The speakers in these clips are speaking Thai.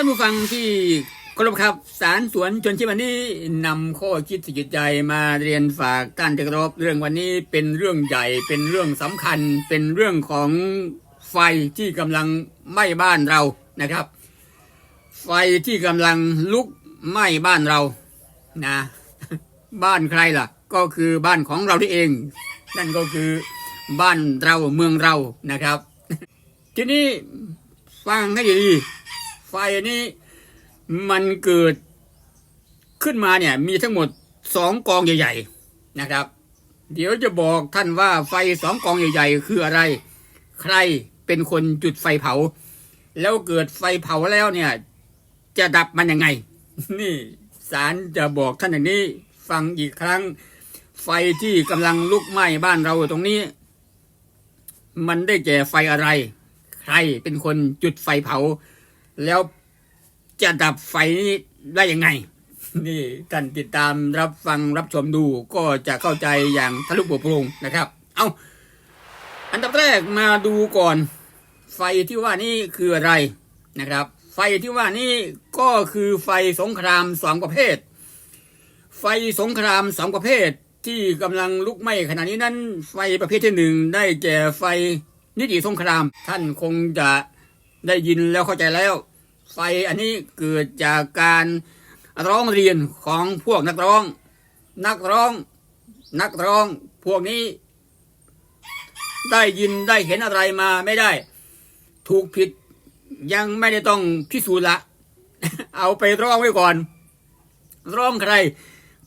ท่านผู้ฟังที่เคารพครับสารสวนชนชีวันนี้นำข้อคิดสกิจใจมาเรียนฝากท่านที่เคารพเรื่องวันนี้เป็นเรื่องใหญ่เป็นเรื่องสำคัญ เป็นเรื่องของไฟที่กำลังไหม้บ้านเรานะครับ ไฟที่กำลังลุกไหม้บ้านเรานะบ้านใครล่ะ ก็คือบ้านของเราที่เอง นั่นก็คือบ้านเราเมืองเรานะครับ ทีนี้ฟังให้ดี ไฟนี้มันเกิดขึ้นมาเนี่ย มีทั้งหมดสองกองใหญ่ ๆนะครับ เดี๋ยวจะบอกท่านว่าไฟสองกองใหญ่ ๆ คืออะไร ใครเป็นคนจุดไฟเผา แล้วเกิดไฟเผาแล้วเนี่ย จะดับมันยังไง นี่สารจะบอกท่านอย่างนี้ฟังอีกครั้ง ไฟที่กำลังลุกไหม้บ้านเราตรงนี้ มันได้แก่ไฟอะไร ใครเป็นคนจุดไฟเผา แล้วจะดับไฟนี้ได้ยังไง นี่ท่านติดตามรับฟังรับชมดูก็จะเข้าใจอย่างทะลุปโปรงนะครับ เอาอันดับแรกมาดูก่อน ไฟที่ว่านี่คืออะไรนะครับ ไฟที่ว่านี่ก็คือไฟสงครามสองประเภท ไฟสงครามสองประเภทที่กำลังลุกไหม้ขณะนี้นั้น ไฟประเภทที่หนึ่งได้แก่ไฟนิติสงคราม ท่านคงจะได้ยินแล้วเข้าใจแล้ว ไฟอันนี้เกิดจากการร้องเรียนของพวกนักร้อง นักร้อง นักร้อง พวกนี้ ได้ยินได้เห็นอะไรมาไม่ได้ ถูกผิดยังไม่ได้ต้องพิสูจน์ละ เอาไปร้องไว้ก่อน ร้องใคร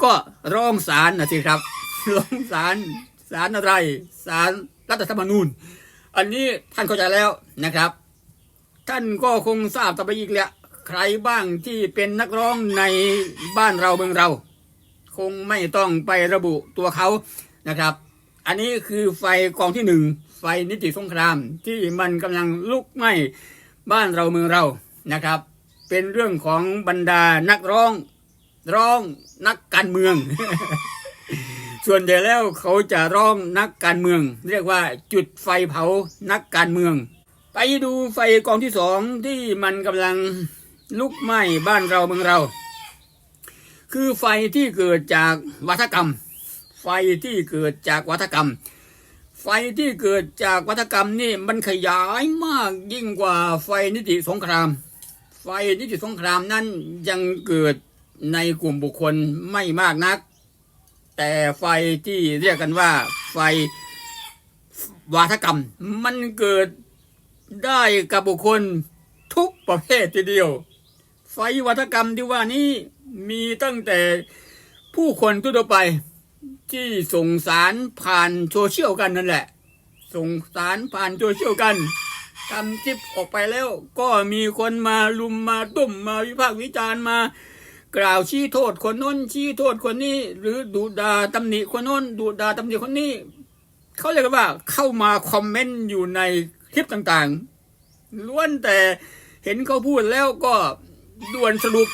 ก็ร้องศาลนะสิครับ ร้องศาลศาลอะไรศาลรัฐธรรมนูญ อันนี้ท่านเข้าใจแล้วนะครับ ท่านก็คงทราบต่อไปอีกแหละใครบ้างที่เป็นนักร้องในบ้านเราเมืองเรา คงไม่ต้องไประบุตัวเขานะครับ อันนี้คือไฟกองที่หนึ่งไฟนิติสงครามที่มันกำลังลุกไหม้บ้านเราเมืองเรานะครับ เป็นเรื่องของบรรดานักร้องร้องนักการเมือง ส่วนใหญ่แล้วเขาจะร้องนักการเมือง เรียกว่าจุดไฟเผานักการเมือง ไปดูไฟกองที่สองที่มันกำลังลุกไหม้บ้านเราเมืองเรา คือไฟที่เกิดจากวัฒกรรม ไฟที่เกิดจากวัฒกรรม ไฟที่เกิดจากวัฒกรรมนี่มันขยายมากยิ่งกว่าไฟนิติสงคราม ไฟนิติสงครามนั้นยังเกิดในกลุ่มบุคคลไม่มากนัก แต่ไฟที่เรียกกันว่าไฟวาทกรรม มันเกิด ได้กับบุคคลทุกประเภททีเดียว ไฟวัฒกรรมที่ว่านี้มีตั้งแต่ผู้คนทั่วไปที่ส่งสารผ่านโซเชียลกันนั่นแหละ ส่งสารผ่านโซเชียลกันทำคลิปออกไปแล้ว ก็มีคนมาลุมมาตุ้มมาวิพากษ์วิจารณ์มา กล่าวชี้โทษคนโน้นชี้โทษคนนี้ หรือดูดาตำหนิคนโน้นดูดาตำหนิคนนี้เขาเรียกว่าเข้ามาคอมเมนต์อยู่ใน คลิปต่างๆ ล้วนแต่เห็นเขาพูดแล้วก็ด่วนสรุป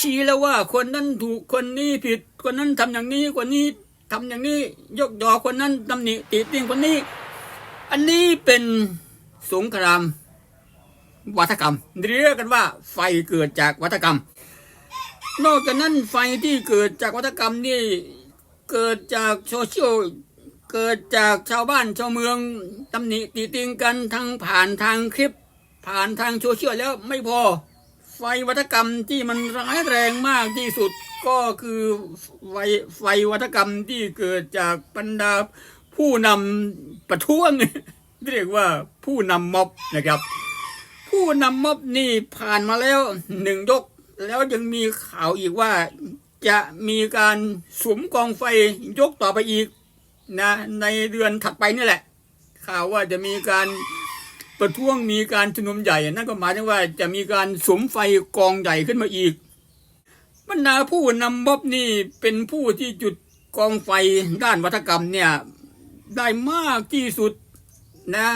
ชี้แล้วว่าคนนั้นถูกคนนี้ผิด คนนั้นทำอย่างนี้คนนี้ทำอย่างนี้ ยกยอคนนั้นตำหนิติติงคนนี้ อันนี้เป็นสงครามวัฒกรรม เรียกกันว่า ไฟเกิดจากวัฒกรรม นอกจากนั้นไฟที่เกิดจากวัฒกรรมนี่เกิดจากโซเชียล เกิดจากชาวบ้านชาวเมืองตำหนิติติงกันทั้งผ่านทางคลิป ผ่านทางโซเชียลแล้วไม่พอ ไฟวัฒกรรมที่มันร้ายแรงมากที่สุดก็คือไฟไฟวัฒกรรมที่เกิดจากบรรดาผู้นำประท้วงเรียกว่าผู้นำม็อบนะครับ ผู้นำม็อบนี่ผ่านมาแล้วหนึ่งยก แล้วยังมีข่าวอีกว่าจะมีการสวมกองไฟยกต่อไปอีก นะในเดือนถัดไปนี่แหละ ข่าวว่าจะมีการประท้วงมีการชุมนุมใหญ่นั่นก็หมายถึงว่าจะมีการสมไฟกองใหญ่ขึ้นมาอีกบรรดาผู้นำม็อบนี่เป็นผู้ที่จุดกองไฟด้านวัฒกรรมเนี่ยได้มากที่สุดนะ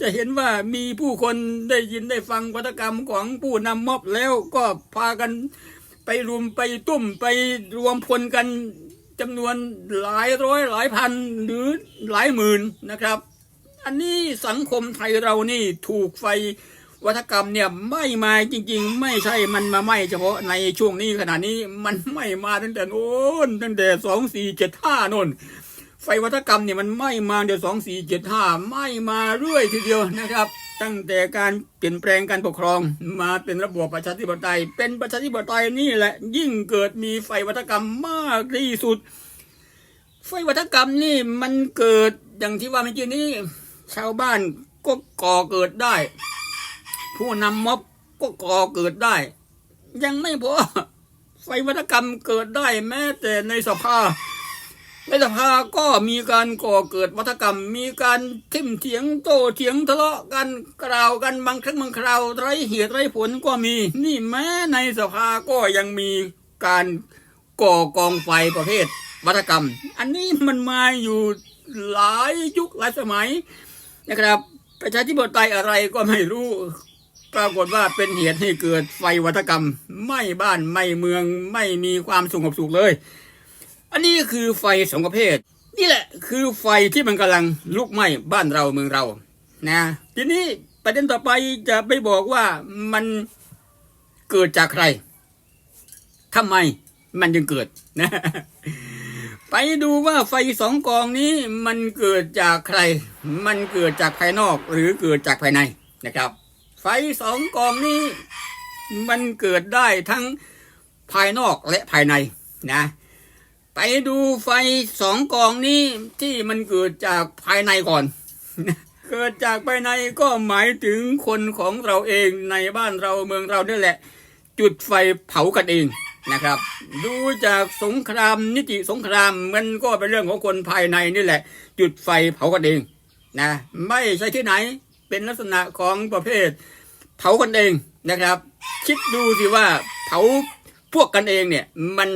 จะเห็นว่ามีผู้คนได้ยินได้ฟังวัฒกรรมของผู้นำม็อบแล้วก็พากันไปรุมไปตุ้มไปรวมพลกัน จำนวนหลายร้อยหลายพันหรือหลายหมื่นนะครับ อันนี้สังคมไทยเรานี่ถูกไฟวัฒกรรมเนี่ยไม่มาจริง ๆ ไม่ใช่มันมาไหมเฉพาะในช่วงนี้ขณะนี้มันไม้มาตั้งแต่โน้นตั้งแต่สองสี่เจ็ดห้านนไฟวัฒกรรมเนี่ยมันไม้มาเดี๋ยวสองสี่เจ็ดห้าไม้มาเรื่อยทีเดียวนะครับ ตั้งแต่การเปลี่ยนแปลงการปกครอง มาเป็นระบอบประชาธิปไตย เป็นประชาธิปไตยนี่แหละ ยิ่งเกิดมีไฟวัฒกรรมมากที่สุด ไฟวัฒกรรมนี่มันเกิดอย่างที่ว่าเมื่อกี้นี้ ชาวบ้านก็ก่อเกิดได้ ผู้นำม็อบก็ก่อเกิดได้ ยังไม่พอไฟวัฒกรรมเกิดได้แม้แต่ในสภา ในสภาก็มีการก่อเกิดวัฒกรรม มีการทิมเถียงโต้เถียงทะเลาะกันกล่าวกันบางครั้งบางคราวไรเหตุไรผลก็มี นี่แม้ในสภาก็ยังมีการก่อกองไฟประเภทวัฒกรรม อันนี้มันมาอยู่หลายยุคหลายสมัยนะครับ ประชาธิปไตยอะไรก็ไม่รู้ปรากฏว่าเป็นเหตุให้เกิดไฟวัฒกรรม ไม้บ้านไม้เมืองไม่มีความสงบสุขเลย อันนี้คือไฟสองประเภท นี่แหละคือไฟที่มันกำลังลุกไหม้บ้านเราเมืองเรา นะ ทีนี้ประเด็นต่อไปจะไปบอกว่ามันเกิดจากใครทำไมมันจึงเกิดนะ ไปดูว่าไฟสองกองนี้มันเกิดจากใคร มันเกิดจากภายนอกหรือเกิดจากภายในนะครับ ไฟสองกองนี้ มันเกิดได้ทั้งภายนอกและภายในนะ ไปดูไฟสองกองนี้ที่มันเกิดจากภายในก่อน เกิดจากภายในก็หมายถึงคนของเราเองในบ้านเราเมืองเรานี่แหละ จุดไฟเผากันเองนะครับ ดูจากสงครามนิติสงครามมันก็เป็นเรื่องของคนภายในนี่แหละ จุดไฟเผากันเองนะไม่ใช่ที่ไหนเป็นลักษณะของประเภท เผากันเองนะครับ คิดดูสิว่าเผาพวกกันเองเนี่ยมัน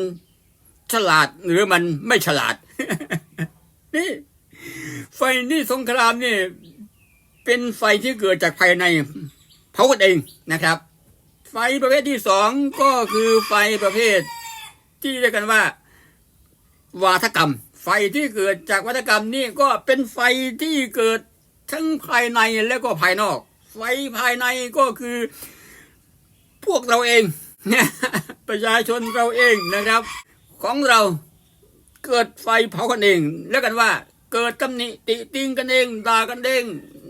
ฉลาดหรือมันไม่ฉลาด นี่ไฟนี่สงครามนี่ เป็นไฟที่เกิดจากภายในเผากันเองนะครับ ไฟประเภทที่สองก็คือไฟประเภท ที่เรียกกันว่า วาทกรรม ไฟที่เกิดจากวัฒกรรมนี่ก็เป็นไฟที่เกิดทั้งภายในและก็ภายนอก ไฟภายในก็คือ พวกเราเองเนี่ยประชาชนเราเองนะครับ ของเราเกิดไฟเผากันเองแล้วกันว่า เกิดตำหนิติติงกันเองด่ากันเอง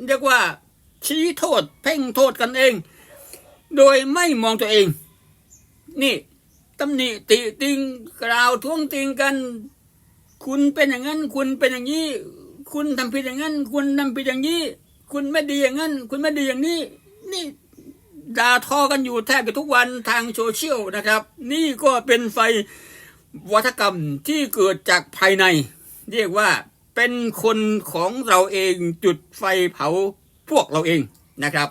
เรียกว่า ชี้โทษ เพ่งโทษกันเอง โดยไม่มองตัวเอง นี่ตำหนิติติงกล่าวท้วงติงกัน คุณเป็นอย่างนั้น คุณเป็นอย่างนี้ คุณทำผิดอย่างนั้น คุณทำผิดอย่างนี้ คุณไม่ดีอย่างนั้น คุณไม่ดีอย่างนี้ นี่ด่าทอกันอยู่แทบจะทุกวันทางโซเชียลนะครับ นี่ก็เป็นไฟ วัฒกรรมที่เกิดจากภายใน เรียกว่าเป็นคนของเราเองจุดไฟเผาพวกเราเองนะครับ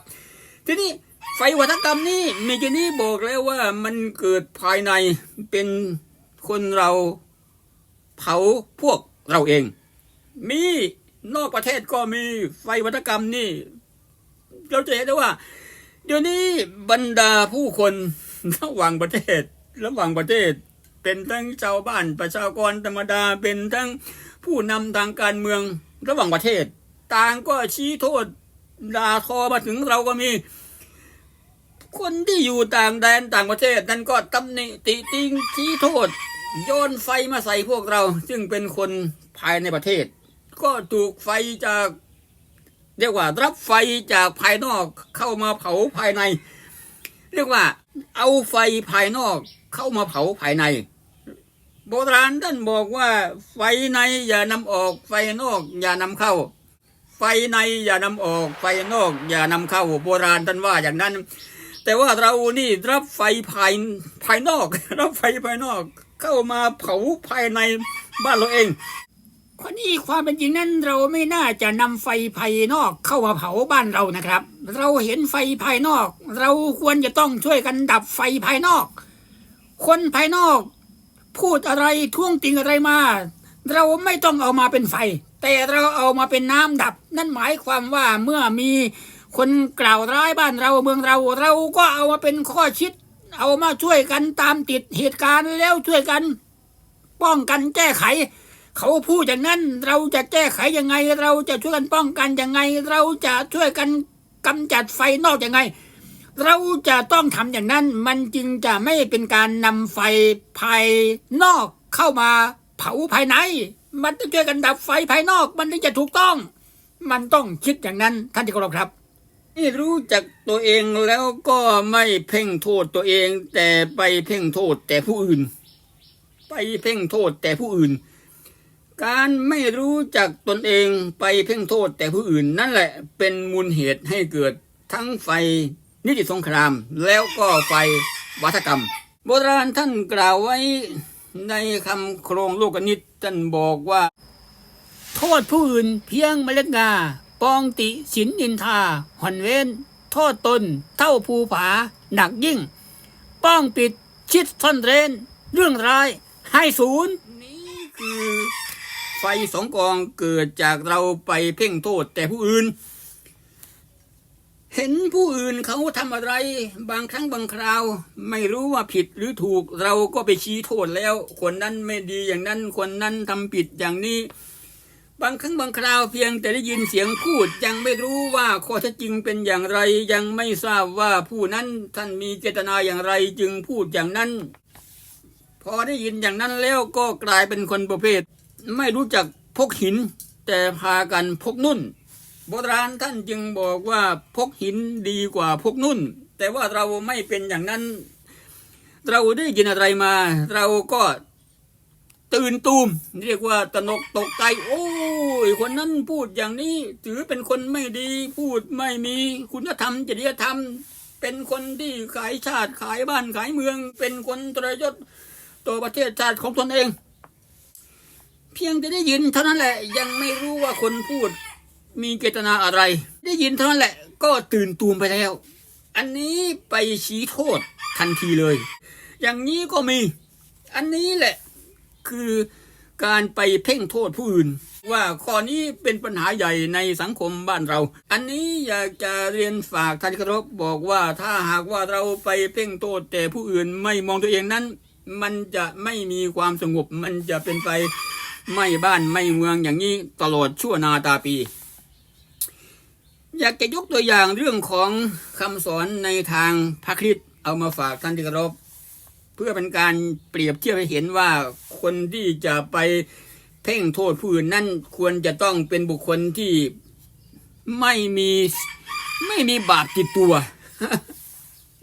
ทีนี้ไฟวัฒกรรมนี้เมจินี่บอกแล้วว่ามันเกิดภายในเป็นคนเราเผาพวกเราเอง มีนอกประเทศก็มีไฟวัฒกรรมนี่ เราจะเห็นได้ว่า เดี๋ยวนี้บรรดาผู้คนระหว่างประเทศระหว่างประเทศ เป็นทั้งชาวบ้านประชากรธรรมดาเป็นทั้งผู้นำทางการเมืองระหว่างประเทศ ต่างก็ชี้โทษด่าทอมาถึงเราก็มี คนที่อยู่ต่างแดนต่างประเทศ นั้นก็ตำหนิติติงชี้โทษ โยนไฟมาใส่พวกเรา ซึ่งเป็นคนภายในประเทศ ก็ถูกไฟจาก เรียกว่า รับไฟจากภายนอกเข้ามาเผาภายใน เรียกว่า เอาไฟภายนอกเข้ามาเผาภายใน โบราณท่านบอกว่าไฟในอย่านำออกไฟนอกอย่านำเข้า ไฟในอย่านำออกไฟนอกอย่านำเข้า โบราณท่านว่าอย่างนั้น แต่ว่าเรานี่รับไฟภายภายนอก รับไฟภายนอก เข้ามาเผาภายในบ้านเราเองข้อนี้ความเป็นจริงนั้นเราไม่น่าจะนำไฟภายนอกเข้ามาเผาบ้านเรานะครับ เราเห็นไฟภายนอก เราควรจะต้องช่วยกันดับไฟภายนอก คนภายนอก พูดอะไรท่วงติงอะไรมา เราไม่ต้องเอามาเป็นไฟ แต่เราเอามาเป็นน้ำดับ นั่นหมายความว่าเมื่อมีคนกล่าวร้ายบ้านเราเมืองเรา เราก็เอามาเป็นข้อคิด เอามาช่วยกันตามติดเหตุการณ์แล้วช่วยกัน ป้องกันแก้ไข เขาพูดอย่างนั้นเราจะแก้ไขยังไง เราจะช่วยกันป้องกันยังไง เราจะช่วยกันกำจัดไฟนอกยังไง เราจะต้องทำอย่างนั้นมันจึงจะไม่เป็นการนำไฟภายนอกเข้ามาเผาภายใน มันต้องช่วยกันดับไฟภายนอก มันถึงจะถูกต้อง มันต้องคิดอย่างนั้นท่านที่เคารพครับนี่รู้จักตัวเองแล้วก็ไม่เพ่งโทษตัวเอง แต่ไปเพ่งโทษแต่ผู้อื่น ไปเพ่งโทษแต่ผู้อื่น การไม่รู้จักตนเองไปเพ่งโทษแต่ผู้อื่น นั่นแหละเป็นมูลเหตุให้เกิดทั้งไฟ นิติสงคราม แล้วก็ไฟวัฒกรรม โบราณท่านกล่าวไว้ในคำโครงโลกนิตท่านบอกว่า โทษผู้อื่นเพียงเมล็ดงาปองติสินอินทาหอนเว้น โทษตน เท่าภูผา หนักยิ่ง ป้องปิดชิดซ่อนเร้น เรื่องร้ายให้ศูนย์นี่คือ ไฟสองกองเกิดจากเราไปเพ่งโทษแต่ผู้อื่น เห็นผู้อื่นเขาทำอะไร บางครั้งบางคราว ไม่รู้ว่าผิดหรือถูกเราก็ไปชี้โทษแล้ว คนนั้นไม่ดีอย่างนั้นคนนั้นทำผิดอย่างนี้ บางครั้งบางคราวเพียงแต่ได้ยินเสียงพูด ยังไม่รู้ว่าข้อเท็จจริงเป็นอย่างไร ยังไม่ทราบว่าผู้นั้นท่านมีเจตนาอย่างไรจึงพูดอย่างนั้น พอได้ยินอย่างนั้นแล้วก็กลายเป็นคนประเภท ไม่รู้จักพกหิน แต่พากันพกนุ่น โบราณท่านจึงบอกว่าพกหินดีกว่าพกนุ่น แต่ว่าเราไม่เป็นอย่างนั้น เราได้ยินอะไรมา เราก็ตื่นตูม เรียกว่าตนกตกใจโอ้ยคนนั้นพูดอย่างนี้ ถือเป็นคนไม่ดี พูดไม่มีคุณธรรมจริยธรรม เป็นคนที่ขายชาติขายบ้านขายเมือง เป็นคนตรยศต่อประเทศชาติของตนเอง เพียงแต่ได้ยินเท่านั้นแหละ ยังไม่รู้ว่าคนพูด มีเจตนาอะไร ได้ยินเท่านั้นแหละ ก็ตื่นตูมไปแล้ว อันนี้ไปชี้โทษทันทีเลย อย่างนี้ก็มี อันนี้แหละคือการไปเพ่งโทษผู้อื่น ว่าข้อนี้เป็นปัญหาใหญ่ในสังคมบ้านเรา อันนี้อยากจะเรียนฝากท่านครพบอกว่าถ้าหากว่าเราไปเพ่งโทษแต่ผู้อื่นไม่มองตัวเองนั้น มันจะไม่มีความสงบ มันจะเป็นไปไม่บ้านไม่เมืองอย่างนี้ตลอดชั่วนาตาปี อยากจะยกตัวอย่างเรื่องของคำสอนในทางพระคริสต์เอามาฝากท่านที่เคารพเพื่อเป็นการเปรียบเทียบให้เห็นว่าคนที่จะไปเพ่งโทษผู้อื่นนั่นควรจะต้องเป็นบุคคลที่ไม่มีไม่มีบาปติดตัว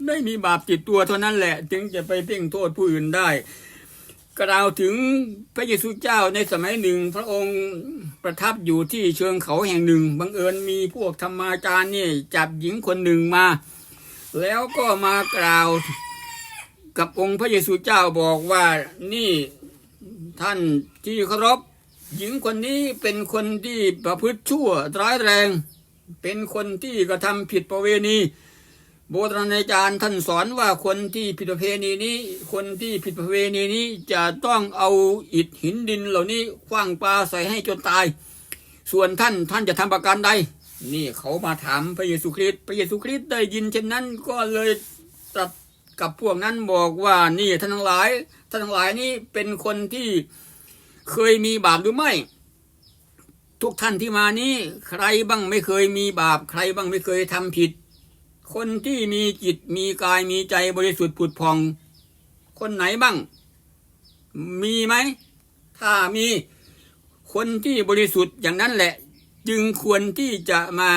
ไม่มีบาปติดตัวเท่านั้นแหละ ถึงจะไปเพ่งโทษผู้อื่นได้ กล่าวถึงพระเยซูเจ้าในสมัยหนึ่ง พระองค์ประทับอยู่ที่เชิงเขาแห่งหนึ่งบังเอิญมีพวกธรรมาจารย์นี่จับหญิงคนหนึ่งมา แล้วก็มากล่าวกับองค์พระเยซูเจ้าบอกว่านี่ท่านที่เคารพหญิงคนนี้เป็นคนที่ประพฤติชั่วร้ายแรง เป็นคนที่กระทำผิดประเวณี โบราณอาจารย์ท่านสอนว่าคนที่ผิดประเพณีนี้ คนที่ผิดประเวณีนี้จะต้องเอาอิฐหินดินเหล่านี้คว้างปลาใส่ให้จนตาย ส่วนท่านท่านจะทำประการใด นี่เขามาถามพระเยซูคริสต์พระเยซูคริสต์ได้ยินเช่นนั้นก็เลยตรัสกับพวกนั้นบอกว่านี่ท่านทั้งหลาย ท่านทั้งหลายนี่เป็นคนที่เคยมีบาปหรือไม่ ทุกท่านที่มานี้ใครบ้างไม่เคยมีบาป ใครบ้างไม่เคยทำผิด คนที่มีจิตมีกายมีใจบริสุทธิ์ผุดพอง คนไหนบ้าง มีไหม ถ้ามีคนที่บริสุทธิ์อย่างนั้นแหละ จึงควรที่จะมา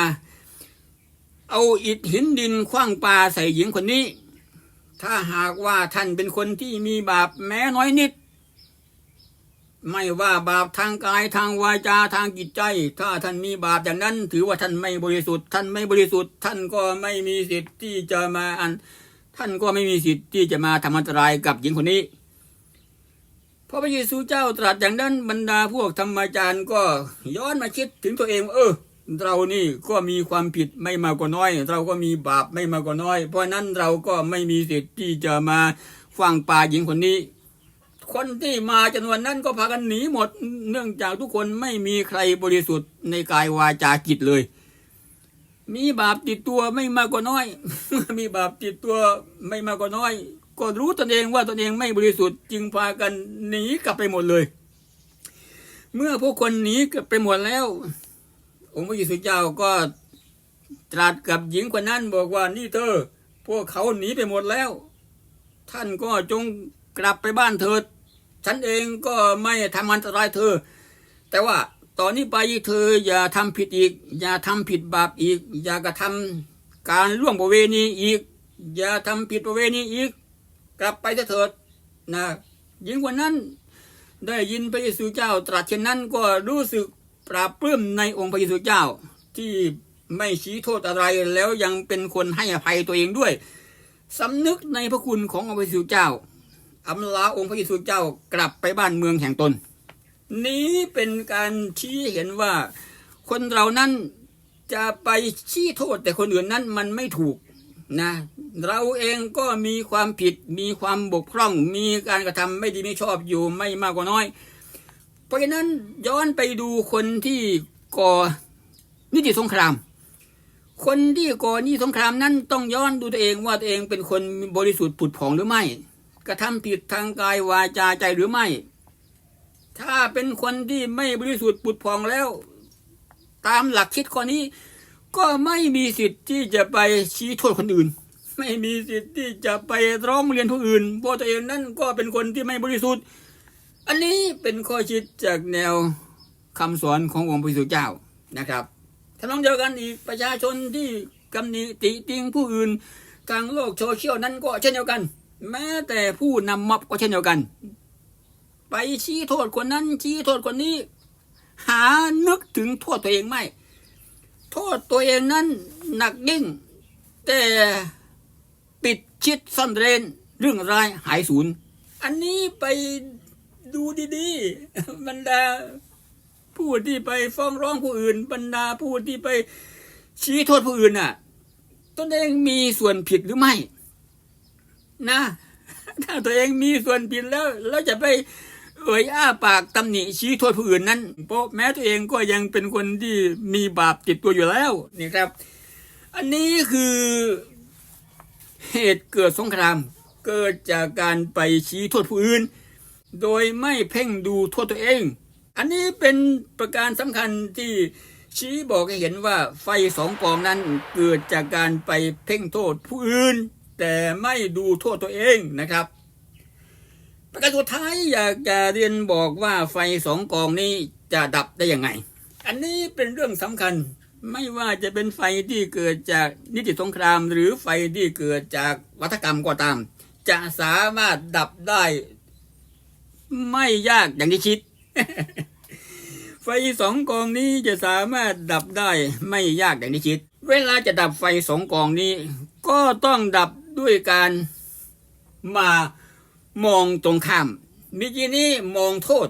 เอาอิฐหินดินคว้างปลาใส่หญิงคนนี้ ถ้าหากว่าท่านเป็นคนที่มีบาปแม้น้อยนิด ไม่ว่าบาปทางกายทางวาจาทางจิตใจ ถ้าท่านมีบาปอย่างนั้น ถือว่าท่านไม่บริสุทธิ์ ท่านไม่บริสุทธิ์ ท่านก็ไม่มีสิทธิ์ที่จะมาอัน ท่านก็ไม่มีสิทธิ์ที่จะมาทำอันตรายกับหญิงคนนี้พระพระเยซูเจ้าตรัสอย่างนั้นบรรดาพวกธรรมจารย์ก็ย้อนมาคิดถึงตัวเองว่าเออ เรานี่ก็มีความผิดไม่มากกว่าน้อย เราก็มีบาปไม่มากกว่าน้อย เพราะนั้นเราก็ไม่มีสิทธิ์ที่จะมาฟังปาหญิงคนนี้ คนที่มาจำนวนนั้นก็พากันหนีหมด เนื่องจากทุกคนไม่มีใครบริสุทธิ์ในกายวาจาจิตเลย มีบาปติดตัวไม่มากกว่าน้อย มีบาปติดตัวไม่มากกว่าน้อย ก็รู้ตนเองว่าตนเองไม่บริสุทธิ์ จึงพากันหนีกลับไปหมดเลย เมื่อพวกคนหนีกลับไปหมดแล้ว องค์พระเยซูเจ้าก็ตรัสกับหญิงคนนั้นบอกว่านี่เธอ พวกเขาหนีไปหมดแล้ว ท่านก็จงกลับไปบ้านเถิด ฉันเองก็ไม่ทำอันตรายเธอ แต่ว่าตอนนี้ไปเธออย่าทำผิดอีก อย่าทำผิดบาปอีก อย่ากระทำการล่วงประเวณีอีก อย่าทำผิดประเวณีอีก กลับไปเถิดนะยิ่งกว่านั้นได้ยินพระเยซูเจ้าตรัสเช่นนั้นก็รู้สึกปราบปลื้มในองค์พระเยซูเจ้า ที่ไม่ชี้โทษอะไรแล้วยังเป็นคนให้อภัยตัวเองด้วยสำนึกในพระคุณขององค์พระเยซูเจ้า อำลาองค์พระเยซูเจ้ากลับไปบ้านเมืองแห่งตน นี้เป็นการชี้เห็นว่า คนเรานั้นจะไปชี้โทษแต่คนอื่นนั้นมันไม่ถูกนะเราเองก็มีความผิดมีความบกพร่อง มีการกระทำไม่ดีไม่ชอบอยู่ไม่มากกว่าน้อย เพราะฉะนั้นย้อนไปดูคนที่ก่อนิติสงคราม คนที่ก่อนิติสงครามนั้นต้องย้อนดูตัวเองว่าตัวเองเป็นคนบริสุทธิ์ผุดผ่องหรือไม่ กระทำผิดทางกายวาจาใจหรือไม่ ถ้าเป็นคนที่ไม่บริสุทธิ์ผุดผ่องแล้ว ตามหลักคิดข้อนี้ ก็ไม่มีสิทธิ์ที่จะไปชี้โทษคนอื่น ไม่มีสิทธิ์ที่จะไปร้องเรียนผู้อื่นเพราะตัวเองนั่นก็เป็นคนที่ไม่บริสุทธิ์ อันนี้เป็นข้อคิดจากแนวคำสอนขององค์พระสุเจ้านะครับถ้าน้องเดียวกันอีกประชาชนที่กำหนิติติงผู้อื่นทางโลกโซเชียลนั้นก็เช่นเดียวกัน แม้แต่ผู้นำม็อบก็เช่นเดียวกัน ไปชี้โทษคนนั้น ชี้โทษคนนี้ หานึกถึงโทษตัวเองไม่ โทษตัวเองนั้นหนักยิ่ง แต่ปิดชิดซ่อนเร้นเรื่องร้ายหายสูญอันนี้ไปดูดีๆบรรดาผู้ที่ไปฟ้องร้องผู้อื่น บรรดาผู้ที่ไปชี้โทษผู้อื่นน่ะ ตนเองมีส่วนผิดหรือไม่ นะ ถ้าตัวเองมีส่วนผิดแล้วแล้วจะไปเอ่ยอ้าปากตำหนิชี้โทษผู้อื่นนั้น เพราะแม้ตัวเองก็ยังเป็นคนที่มีบาปติดตัวอยู่แล้วนี่ครับ อันนี้คือเหตุเกิดสงคราม เกิดจากการไปชี้โทษผู้อื่น โดยไม่เพ่งดูโทษตัวเอง อันนี้เป็นประการสำคัญที่ชี้บอกให้เห็นว่าไฟสองกองนั้นเกิดจากการไปเพ่งโทษผู้อื่น แต่ไม่ดูโทษตัวเองนะครับ ประการสุดท้ายอยากจะเรียนบอกว่าไฟสองกองนี้จะดับได้ยังไง อันนี้เป็นเรื่องสำคัญไม่ว่าจะเป็นไฟที่เกิดจากนิติสงคราม หรือไฟที่เกิดจากวัฒกรรมก็ตาม จะสามารถดับได้ ไม่ยากอย่างที่คิด ไฟสองกองนี้จะสามารถดับได้ไม่ยากอย่างที่คิด เวลาจะดับไฟสองกองนี้ ก็ต้องดับ ด้วยการมามองตรงข้ามเมื่อกี้นี้มองโทษ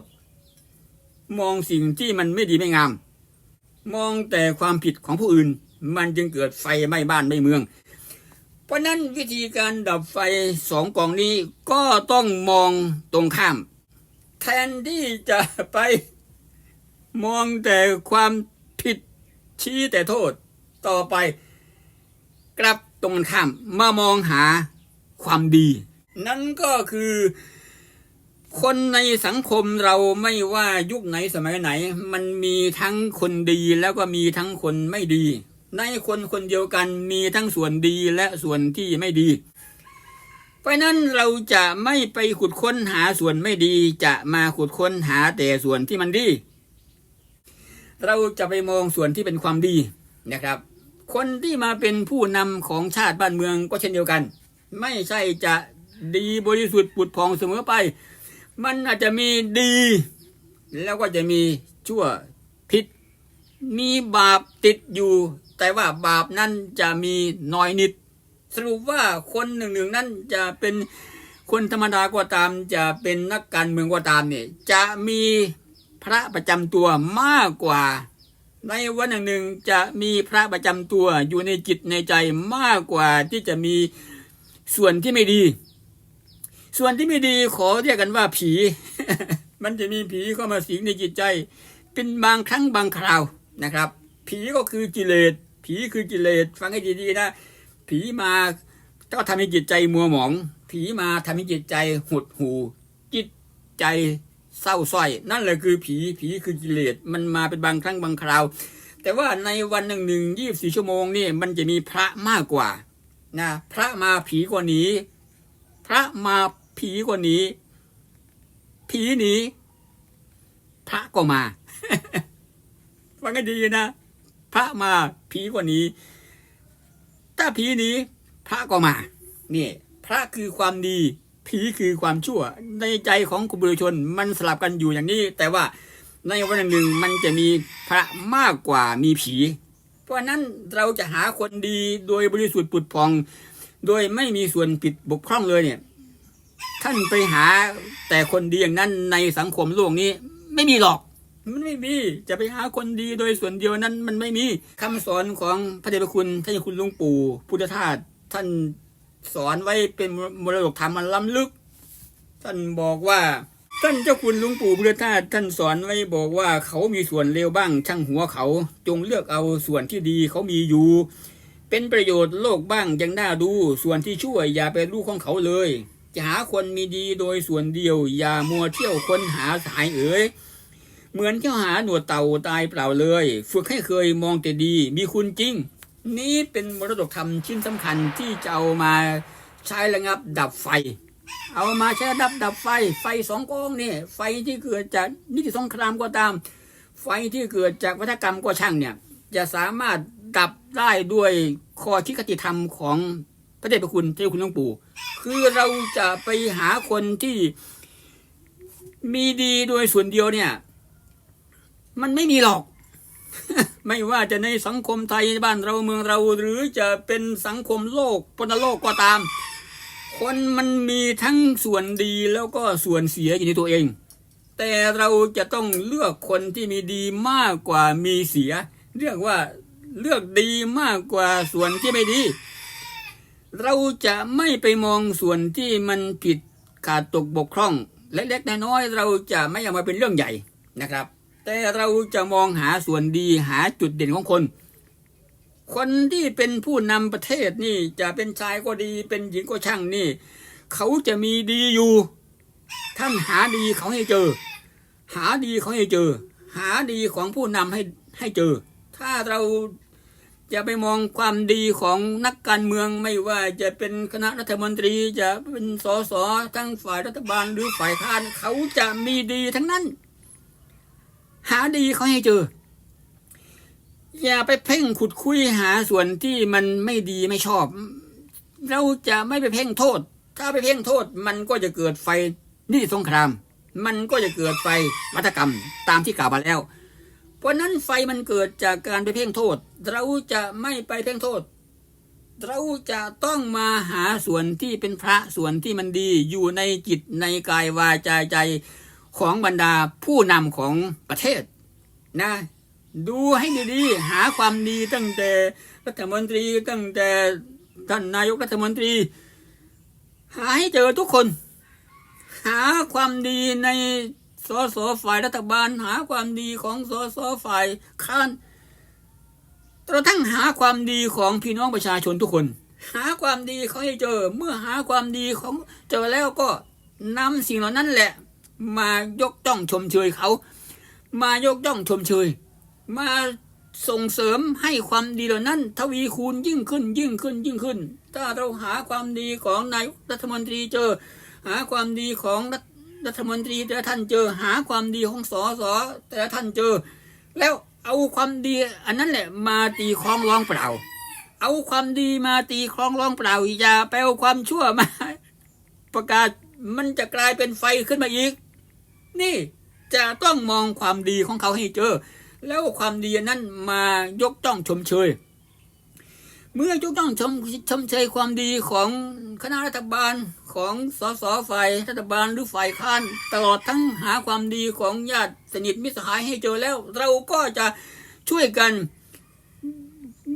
มองสิ่งที่มันไม่ดีไม่งาม มองแต่ความผิดของผู้อื่น มันจึงเกิดไฟไหม้บ้านไหม้เมือง เพราะนั้นวิธีการดับไฟสองกองนี้ก็ต้องมองตรงข้าม แทนที่จะไปมองแต่ความผิดชี้แต่โทษต่อไป กลับ ตรงกันข้ามมามองหาความดี นั่นก็คือ คนในสังคมเราไม่ว่ายุคไหนสมัยไหน มันมีทั้งคนดีแล้วก็มีทั้งคนไม่ดี ในคนคนเดียวกันมีทั้งส่วนดีและส่วนที่ไม่ดี เพราะนั้นเราจะไม่ไปขุดค้นหาส่วนไม่ดีจะมาขุดค้นหาแต่ส่วนที่มันดี เราจะไปมองส่วนที่เป็นความดีนะครับ คนที่มาเป็นผู้นำของชาติบ้านเมืองก็เช่นเดียวกัน ไม่ใช่จะดีบริสุทธิ์ปุดพองเสมอไป มันอาจจะมีดี แล้วก็จะมีชั่วผิด มีบาปติดอยู่ แต่ว่าบาปนั้นจะมีน้อยนิด สรุปว่าคนหนึ่งหนึ่งนั้นจะเป็นคนธรรมดาก็ตาม จะเป็นนักการเมืองก็ตามเนี่ยจะมีพระประจำตัวมากกว่า ในวันหนึ่งหนึ่งจะมีพระประจำตัวอยู่ในจิตในใจมากกว่าที่จะมีส่วนที่ไม่ดี ส่วนที่ไม่ดีขอเรียกกันว่าผี มันจะมีผีเข้ามาสิงในจิตใจ เป็นบางครั้งบางคราวนะครับ ผีก็คือกิเลสผีคือกิเลสฟังให้ดีๆนะผีมาก็ทำให้จิตใจมัวหมอง ผีมาทำให้จิตใจหดหูจิตใจ เศร้าส้อย นั่นแหละคือผีผีคือกิเลสมันมาเป็นบางครั้งบางคราว แต่ว่าในวันหนึ่งหนึ่งยี่บสี่ชั่วโมงนี่มันจะมีพระมากกว่านะพระมาผีกว่านี้ พระมาผีกว่านี้ ผีหนีพระก็มาฟังให้ดีนะ พระมาผีกว่านี้ ถ้าผีหนีพระก็มานี่พระคือความดี ผีคือความชั่ว ในใจของคุณบุรุชนมันสลับกันอยู่อย่างนี้ แต่ว่าในวันหนึ่งมันจะมีพระมากกว่ามีผี เพราะนั้นเราจะหาคนดีโดยบริสุทธิ์ปุดพอง โดยไม่มีส่วนผิดบกพร่องเลยเนี่ย ท่านไปหาแต่คนดีอย่างนั้นในสังคมโลกนี้ ไม่มีหรอก มันไม่มีจะไปหาคนดีโดยส่วนเดียวนั้น มันไม่มีคำสอนของพระเดชพระคุณท่านคุณลุงปู่พุทธทาสท่าน สอนไว้เป็นมรดกธรรมอันล้ำลึก ท่านบอกว่า ท่านเจ้าคุณลุงปู่พุทธทาสท่านสอนไว้บอกว่าเขามีส่วนเลวบ้างช่างหัวเขา จงเลือกเอาส่วนที่ดีเขามีอยู่ เป็นประโยชน์โลกบ้างยังน่าดู ส่วนที่ช่วยอย่าไปรู้ของเขาเลย จะหาคนมีดีโดยส่วนเดียว อย่ามัวเที่ยวคนหาสายเอ๋ยเหมือนเที่ยวหาหนวดเต่าตายเปล่าเลย ฝึกให้เคยมองแต่ดี มีคุณจริง นี้เป็นมรดกธรรมชิ้นสำคัญที่จะเอามาใช้ระงับดับไฟ เอามาใช้ดับดับไฟ ไฟสองกองนี่ไฟที่เกิดจากนิติสงครามก็ตาม ไฟที่เกิดจากวัฒกรรมก็ช่างเนี่ยจะสามารถดับได้ด้วยข้อคิดคติธรรมของพระเดชพระคุณเจ้าคุณหลวงปู่ คือเราจะไปหาคนที่มีดีโดยส่วนเดียวเนี่ย มันไม่มีหรอก ไม่ว่าจะในสังคมไทยบ้านเราเมืองเราหรือจะเป็นสังคมโลกปนโลกก็ตาม คนมันมีทั้งส่วนดีแล้วก็ส่วนเสียอยู่ในตัวเอง แต่เราจะต้องเลือกคนที่มีดีมากกว่ามีเสีย เรียกว่าเลือกดีมากกว่าส่วนที่ไม่ดี เราจะไม่ไปมองส่วนที่มันผิดขาดตกบกพร่องเล็กๆน้อยๆเราจะไม่เอามาเป็นเรื่องใหญ่นะครับ แต่เราจะมองหาส่วนดีหาจุดเด่นของคน คนที่เป็นผู้นำประเทศนี่จะเป็นชายก็ดี เป็นหญิงก็ช่างนี่ เขาจะมีดีอยู่ ท่านหาดีเขาให้เจอ หาดีเขาให้เจอ หาดีของผู้นำให้ให้เจอ ถ้าเราจะไปมองความดีของนักการเมืองไม่ว่าจะเป็นคณะรัฐมนตรีจะเป็นสสทั้งฝ่ายรัฐบาลหรือฝ่ายค้านเขาจะมีดีทั้งนั้น หาดีเขาให้เจอ อย่าไปเพ่งขุดคุยหาส่วนที่มันไม่ดีไม่ชอบ เราจะไม่ไปเพ่งโทษ ถ้าไปเพ่งโทษมันก็จะเกิดไฟนี่สงคราม มันก็จะเกิดไฟวัฒกรรมตามที่กล่าวมาแล้ว เพราะนั้นไฟมันเกิดจากการไปเพ่งโทษ เราจะไม่ไปเพ่งโทษ เราจะต้องมาหาส่วนที่เป็นพระส่วนที่มันดีอยู่ในจิตในกายวาจาใจ ของบรรดาผู้นำของประเทศนะดูให้ดีๆ หาความดีตั้งแต่รัฐมนตรีตั้งแต่ท่านนายกรัฐมนตรี หาให้เจอทุกคน หาความดีในสสฝ่ายรัฐบาล หาความดีของสสฝ่ายค้านกระทั่งหาความดีของพี่น้องประชาชนทุกคน หาความดีเขาให้เจอ เมื่อหาความดีของเจอแล้วก็นำสิ่งเหล่านั้นแหละ มายกจ้องชมเชยเขา มายกย่องชมเชย มาส่งเสริมให้ความดีเหล่านั้น ทวีคูณยิ่งขึ้น ยิ่งขึ้น ยิ่งขึ้น ถ้าเราหาความดีของนายรัฐมนตรีเจอ หาความดีของรัฐรัฐมนตรีแต่ละท่านเจอ หาความดีของสสแต่ละท่านเจอ แล้วเอาความดีอันนั้นแหละมาตีคล้องร้องเปล่า เอาความดีมาตีคล้องร้องเปล่าอย่าไปเอาความชั่วมาประกาศมันจะกลายเป็นไฟขึ้นมาอีก นี่จะต้องมองความดีของเขาให้เจอ แล้วความดีนั้นมายกจ้องชมเชย เมื่อยกจ้องชมชมเชยความดีของคณะรัฐบาลของสสฝ่ายรัฐบาลหรือฝ่ายค้าน ตลอดทั้งหาความดีของญาติสนิทมิตรสหายให้เจอแล้ว เราก็จะช่วยกัน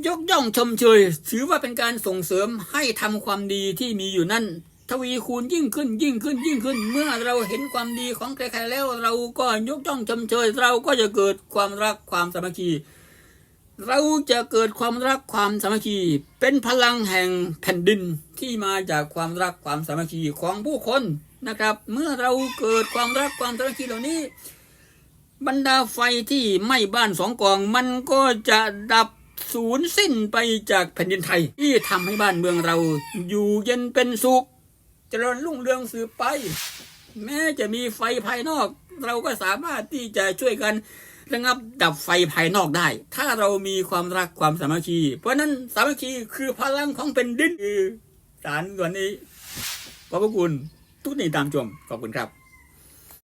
ยกย่องชมเชยถือว่าเป็นการส่งเสริมให้ทำความดีที่มีอยู่นั่น ทวีคูณยิ่งขึ้นยิ่งขึ้นยิ่งขึ้น เมื่อเราเห็นความดีของใครๆแล้ว เราก็ยกย่องชมเชย เราก็จะเกิดความรักความสามัคคี เราจะเกิดความรักความสามัคคี เป็นพลังแห่งแผ่นดินที่มาจากความรักความสามัคคีของผู้คนนะครับ เมื่อเราเกิดความรักความสามัคคีเหล่านี้ บรรดาไฟที่ไหม้บ้านสองกอง มันก็จะดับสูญสิ้นไปจากแผ่นดินไทย ที่ทำให้บ้านเมืองเราอยู่เย็นเป็นสุข เจริญรุ่งเรืองสืบไป แม้จะมีไฟภายนอก เราก็สามารถที่จะช่วยกันระงับดับไฟภายนอกได้ ถ้าเรามีความรักความสามัคคี เพราะนั้นสามัคคีคือพลังของเป็นดินสารส่วนนี้ขอบพระคุณทุกท่านที่ตามชมขอบคุณครับ